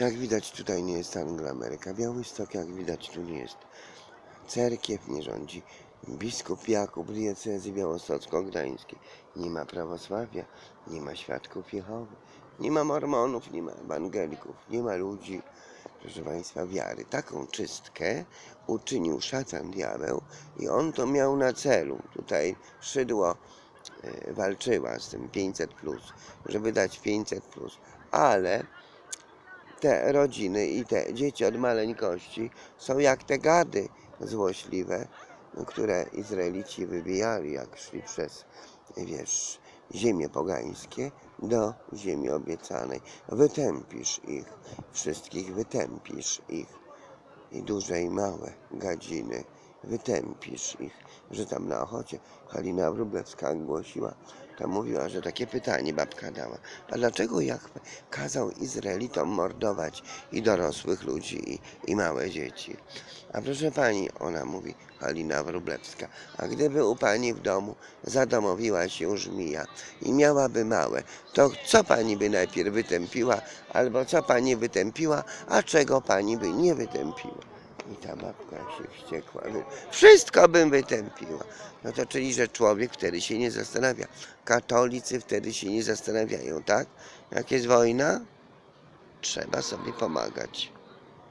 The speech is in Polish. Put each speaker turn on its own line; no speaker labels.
Jak widać tutaj nie jest Angla Ameryka. Białystok jak widać tu nie jest. Cerkiew nie rządzi. Biskup Jakub diecezy białostocko-gdańskiej. Nie ma prawosławia, nie ma świadków Jehowy, nie ma mormonów, nie ma ewangelików, nie ma ludzi, proszę Państwa, wiary. Taką czystkę uczynił szatan diabeł i on to miał na celu. Tutaj szydło e, walczyła z tym 500 plus, żeby dać 500 plus, ale te rodziny i te dzieci od maleńkości są jak te gady złośliwe, które Izraelici wybijali, jak szli przez, wiesz, ziemie pogańskie do ziemi obiecanej. Wytępisz ich, wszystkich wytępisz ich i duże i małe gadziny, wytępisz ich, że tam na Ochocie Halina Wróblewska głosiła, tam mówiła, że takie pytanie babka dała, a dlaczego Jachwę kazał Izraelitom mordować i dorosłych ludzi, i, i małe dzieci? A proszę pani, ona mówi, Halina Wróblewska, a gdyby u pani w domu zadomowiła się żmija i miałaby małe, to co pani by najpierw wytępiła, albo co pani wytępiła, a czego pani by nie wytępiła? I ta babka się wściekła. Wszystko bym wytępiła. No to czyli, że człowiek wtedy się nie zastanawia. Katolicy wtedy się nie zastanawiają, tak? Jak jest wojna, trzeba sobie pomagać.